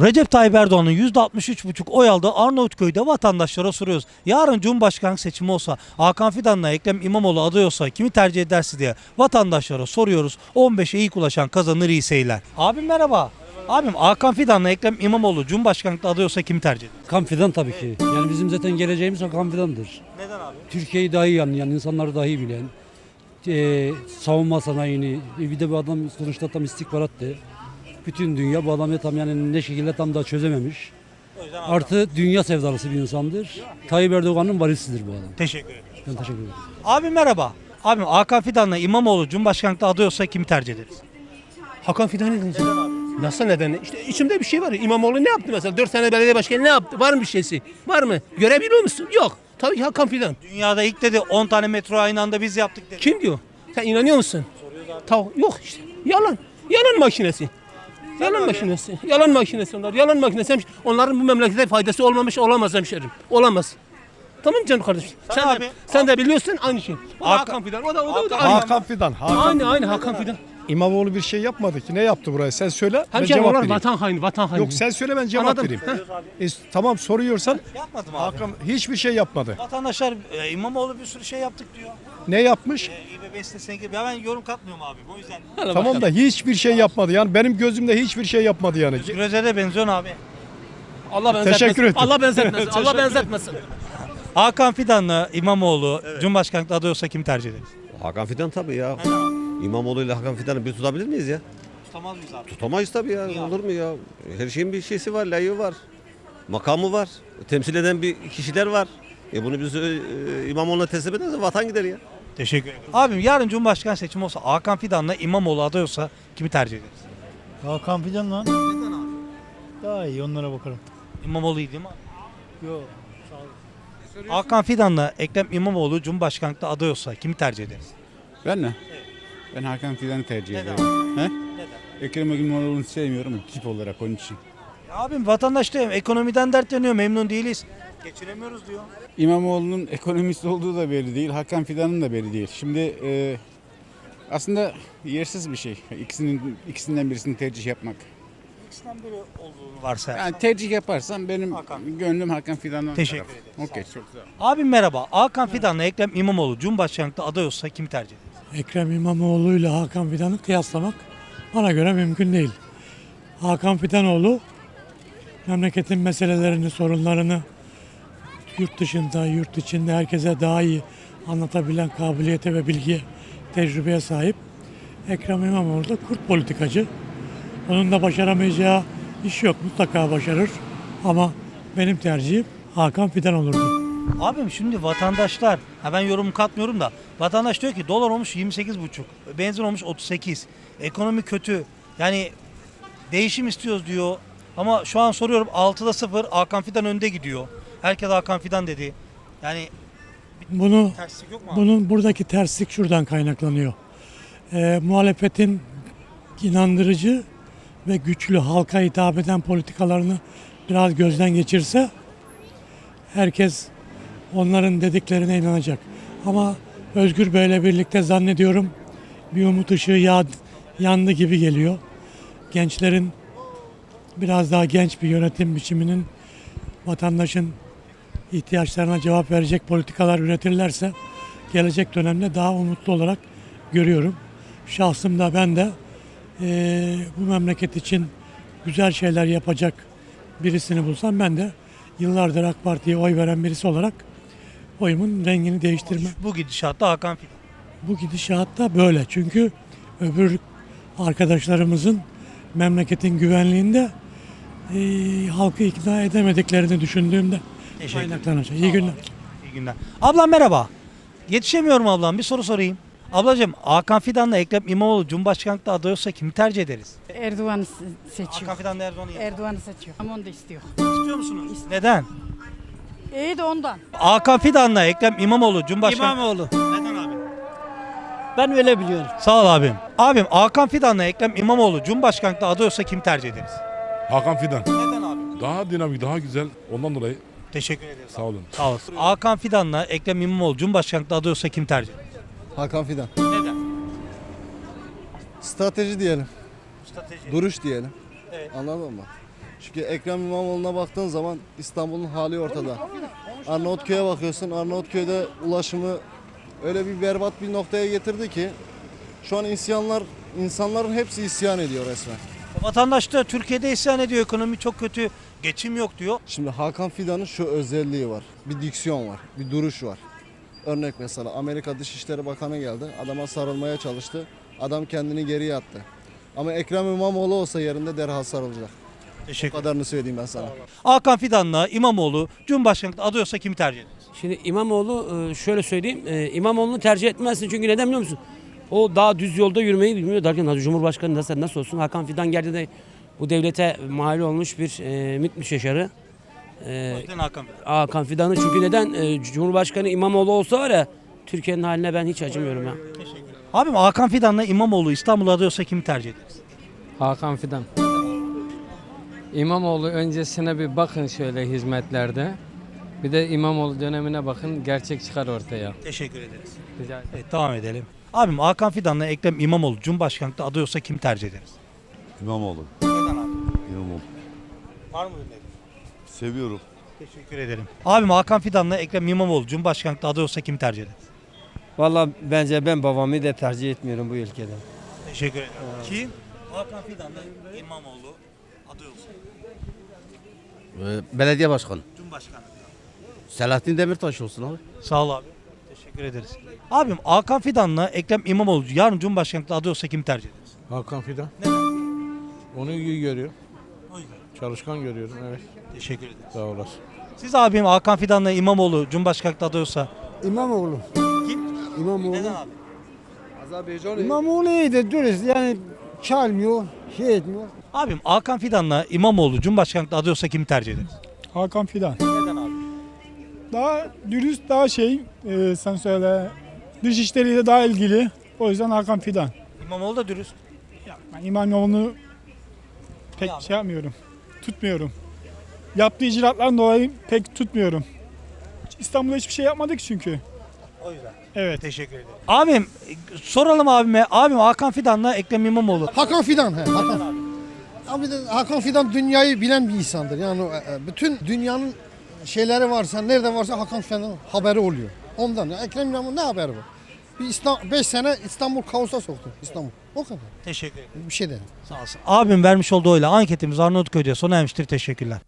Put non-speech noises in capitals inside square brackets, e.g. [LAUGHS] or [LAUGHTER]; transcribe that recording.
Recep Tayyip Erdoğan'ın %63,5 oy aldığı Arnavutköy'de vatandaşlara soruyoruz. Yarın Cumhurbaşkanı seçimi olsa Hakan Fidan'la Ekrem İmamoğlu aday olsa kimi tercih edersi diye vatandaşlara soruyoruz. 15'e ilk ulaşan kazanır iyi seyirler. Abim merhaba. Abim Hakan Fidan'la Ekrem İmamoğlu Cumhurbaşkanlıkta aday olsa kimi tercih eder? Kamfidan tabii ki. Yani bizim zaten geleceğimiz o Kamfidan'dır. Neden abi? Türkiye'yi daha iyi anlayan, insanları daha iyi bilen, eee, savunma sanayini, e, bir de bu adam sonuçta tam istihbarattı. Bütün dünya bu adamı tam yani ne şekilde tam da çözememiş. O yüzden abi. Artı dünya sevdalısı bir insandır. Tayyip Erdoğan'ın varisidir bu adam. Teşekkür ederim. Ben teşekkür ederim. Abim merhaba. Abim Hakan Fidan'la İmamoğlu Cumhurbaşkanlıkta aday olsa kimi tercih ederiz? Hakan Fidan'ı neden abi? Nasıl neden? İşte içimde bir şey var. İmamoğlu ne yaptı mesela? 4 sene belediye başkanı ne yaptı? Var mı bir şeysi? Var mı? Görebiliyor musun? Yok. Tabii ki Hakan Fidan. Dünyada ilk dedi 10 tane metro aynı anda biz yaptık dedi. Kim diyor? Sen inanıyor musun? Ta yok işte. Yalan. Yalan makinesi. Yalan makinesi. Yalan makinesi onlar. Yalan makinesi. Hemş- Onların bu memlekete faydası olmamış olamaz hemşerim. Olamaz. Tamam canım kardeşim. Sen Sen, abi- de, sen de biliyorsun aynı şey. O da Hakan- Hakan Fidan. O da o da, o da aynı. Hakan Fidan. Hakan. Aynı aynı Hakan Fidan. İmamoğlu bir şey yapmadı ki. Ne yaptı buraya? Sen söyle ben Hemşerim cevap onlar vereyim. vatan haini, vatan haini. Yok sen söyle ben cevap Anladım. vereyim. E, tamam soruyorsan Yapmadım abi. Hakan hiçbir şey yapmadı. Vatandaşlar e, İmamoğlu bir sürü şey yaptık diyor. Ne yapmış? E, İBB sitesine girip ben yorum katmıyorum abi. O yüzden. Tamam da hiçbir şey yapmadı. Yani benim gözümde hiçbir şey yapmadı yani. Grözer'e benziyorsun abi. Allah benzetmesin. Teşekkür ederim. Allah benzetmesin. [LAUGHS] Allah benzetmesin. Hakan Fidan'la İmamoğlu Cumhurbaşkanlıkta aday olsa kim tercih ederiz? Hakan Fidan tabii ya. İmamoğlu ile Hakan Fidan'ı bir tutabilir miyiz ya? Tutamaz mıyız abi? Tutamayız tabii ya. Olur mu ya? Her şeyin bir şeysi var, layığı var. Makamı var. Temsil eden bir kişiler var. E bunu biz e, İmamoğlu'na teslim ederse vatan gider ya. Teşekkür ederim. Abim yarın Cumhurbaşkanı seçimi olsa Hakan Fidan'la İmamoğlu aday olsa kimi tercih ederiz? Hakan Fidan lan. Neden abi? Daha iyi onlara bakarım. İmamoğlu iyi değil mi abi? Yok. Hakan Fidan'la Ekrem İmamoğlu Cumhurbaşkanlıkta aday olsa kimi tercih ederiz? Ben mi? Ben Hakan Fidan'ı tercih Neden ederim. He? Neden? Ekrem İmamoğlu'nu sevmiyorum tip olarak onun için. Ya abim vatandaş da ekonomiden dertleniyor memnun değiliz. Geçinemiyoruz diyor. İmamoğlu'nun ekonomist olduğu da belli değil. Hakan Fidan'ın da belli değil. Şimdi e, aslında yersiz bir şey. İkisinin ikisinden birisini tercih yapmak. İkisinden biri olduğunu varsa. Yani tercih yaparsam benim Hakan. gönlüm Hakan Fidan'dan Teşekkür taraf. ederiz. Okey çok sağ ol. Abim merhaba. Hakan Fidan'la Ekrem İmamoğlu Cumhurbaşkanlıkta aday olsa kimi tercih ederiz? Ekrem İmamoğlu ile Hakan Fidan'ı kıyaslamak bana göre mümkün değil. Hakan Fidanoğlu memleketin meselelerini, sorunlarını yurt dışında, yurt içinde herkese daha iyi anlatabilen kabiliyete ve bilgiye, tecrübeye sahip. Ekrem İmamoğlu da kurt politikacı. Onun da başaramayacağı iş yok. Mutlaka başarır. Ama benim tercihim Hakan Fidan olurdu. Abim şimdi vatandaşlar, ha ben yorum katmıyorum da vatandaş diyor ki dolar olmuş 28,5, benzin olmuş 38, ekonomi kötü. Yani değişim istiyoruz diyor. Ama şu an soruyorum 6'da 0 Hakan Fidan önde gidiyor. Herkes Hakan Fidan dedi. Yani Bunu terslik yok mu abi? Bunun buradaki terslik şuradan kaynaklanıyor. Ee, muhalefetin inandırıcı ve güçlü halka hitap eden politikalarını biraz gözden geçirse herkes onların dediklerine inanacak. Ama Özgür Bey'le birlikte zannediyorum bir umut ışığı ya- yandı gibi geliyor. Gençlerin biraz daha genç bir yönetim biçiminin vatandaşın ihtiyaçlarına cevap verecek politikalar üretirlerse gelecek dönemde daha umutlu olarak görüyorum. Şahsımda ben de eee, bu memleket için güzel şeyler yapacak birisini bulsam ben de yıllardır AK Parti'ye oy veren birisi olarak oyumun rengini değiştirme. Bu gidişatta Hakan Fidan. Bu gidişatta böyle. Çünkü öbür arkadaşlarımızın memleketin güvenliğinde eee, halkı ikna edemediklerini düşündüğümde Teşekkür ederim. kaynaklanacak. İyi günler. İyi günler. Ablam merhaba. Yetişemiyorum ablam bir soru sorayım. Ablacığım Hakan Fidan'la Ekrem İmamoğlu Cumhurbaşkanlıkta aday olsa kimi tercih ederiz? Erdoğan'ı se- seçiyor. Hakan Fidan'la Erdoğan'ı yanında. Erdoğan'ı seçiyor. Ama onu da istiyor. İstiyor musunuz? Neden? İyi de ondan. Hakan Fidan'la Ekrem İmamoğlu Cumhurbaşkanı... İmamoğlu. Neden abi? Ben öyle biliyorum. Sağ ol abim. Abim Hakan Fidan'la Ekrem İmamoğlu Cumhurbaşkanlıkta aday olsa kim tercih ederiz? Hakan Fidan. Neden abi? Daha dinamik, daha güzel. Ondan dolayı Teşekkür ederim. sağ olun. Sağ olasın. Hakan Fidan'la Ekrem İmamoğlu Cumhurbaşkanlıkta aday olsa kim tercih ederiz? Hakan Fidan. Neden? Strateji diyelim. Strateji. Duruş diyelim. Evet. Anladın mı? Çünkü Ekrem İmamoğlu'na baktığın zaman İstanbul'un hali ortada. Arnavutköy'e bakıyorsun. Arnavutköy'de ulaşımı öyle bir berbat bir noktaya getirdi ki şu an isyanlar insanların hepsi isyan ediyor resmen. Vatandaş da Türkiye'de isyan ediyor. Ekonomi çok kötü. Geçim yok diyor. Şimdi Hakan Fidan'ın şu özelliği var. Bir diksiyon var, bir duruş var. Örnek mesela Amerika Dışişleri Bakanı geldi. Adama sarılmaya çalıştı. Adam kendini geriye attı. Ama Ekrem İmamoğlu olsa yerinde derhal sarılacak. Teşekkür kadarını söyleyeyim ben sana. Hakan Fidan'la İmamoğlu Cumhurbaşkanlığı adıyorsa kimi tercih ederiz? Şimdi İmamoğlu e, şöyle söyleyeyim. e, İmamoğlu'nu tercih etmezsin çünkü neden biliyor musun? O daha düz yolda yürümeyi bilmiyor derken hadi Cumhurbaşkanı nasıl, nasıl olsun? Hakan Fidan geldi de bu devlete mal olmuş bir e, MİT müsteşarı. E, Hakan Fidan. Hakan Fidan'ı çünkü neden? E, Cumhurbaşkanı İmamoğlu olsa var ya Türkiye'nin haline ben hiç acımıyorum ya. Abim Hakan Fidan'la İmamoğlu İstanbul'u adıyorsa kimi tercih ederiz? Hakan Fidan. İmamoğlu öncesine bir bakın şöyle hizmetlerde. Bir de İmamoğlu dönemine bakın gerçek çıkar ortaya. Teşekkür ederiz. Rica ederim. Evet devam edelim. Abim Hakan Fidan'la Ekrem İmamoğlu Cumhurbaşkanlığı adıyorsa kimi tercih ederiz? İmamoğlu. Neden abi? İmamoğlu. Var mı öneri? Seviyorum. Teşekkür ederim. Abim Hakan Fidan'la Ekrem İmamoğlu Cumhurbaşkanlığı adıyorsa kimi tercih ederiz? Valla bence ben babamı da tercih etmiyorum bu ülkede. Teşekkür ederim. Kim? Hakan Fidan'la İmamoğlu adıyorsa. belediye başkanı. Cumhurbaşkanlığı. Selahattin Demirtaş olsun abi. Sağ ol abi. Teşekkür ederiz. Abim Hakan Fidan'la Ekrem İmamoğlu yarın Cumhurbaşkanlığı adıyorsa kimi tercih ederiz? Hakan Fidan. Neden? Onu iyi görüyor. O yüzden. Çalışkan görüyorum evet. Teşekkür ederiz. Sağ olasın. Siz abim Hakan Fidan'la İmamoğlu Cumhurbaşkanlığı adıyorsa İmamoğlu. kim? İmamoğlu. Neden abi? İmamoğlu iyi de dürüst yani çalmıyor, şey etmiyor. Abim Hakan Fidan'la İmamoğlu Cumhurbaşkanlığı adıyorsa kimi tercih ederiz? Hakan Fidan. Daha dürüst, daha şey, e, sen söyle, dış işleriyle daha ilgili. O yüzden Hakan Fidan. İmamoğlu da dürüst. Ya, ben İmamoğlu'nu pek Ya şey yapmıyorum, tutmuyorum. Yaptığı icraatlardan dolayı pek tutmuyorum. İstanbul'da hiçbir şey yapmadık çünkü. O yüzden. Evet. Teşekkür ederim. Abim e, soralım abime. Abim Hakan Fidan'la Ekrem İmamoğlu. Hakan Fidan. He, Hakan. Abi de Hakan Fidan dünyayı bilen bir insandır. Yani o, e, bütün dünyanın şeyleri varsa, nerede varsa Hakan Fidan'ın haberi oluyor. Ondan. Ya, Ekrem İmamoğlu ne haberi var? Bir 5 sene İstanbul kaosa soktu. İstanbul. O kadar. Teşekkür ederim. Bir şey değil. Sağ olsun. Abim vermiş olduğu oyla anketimiz Arnavutköy'de sona ermiştir. Teşekkürler.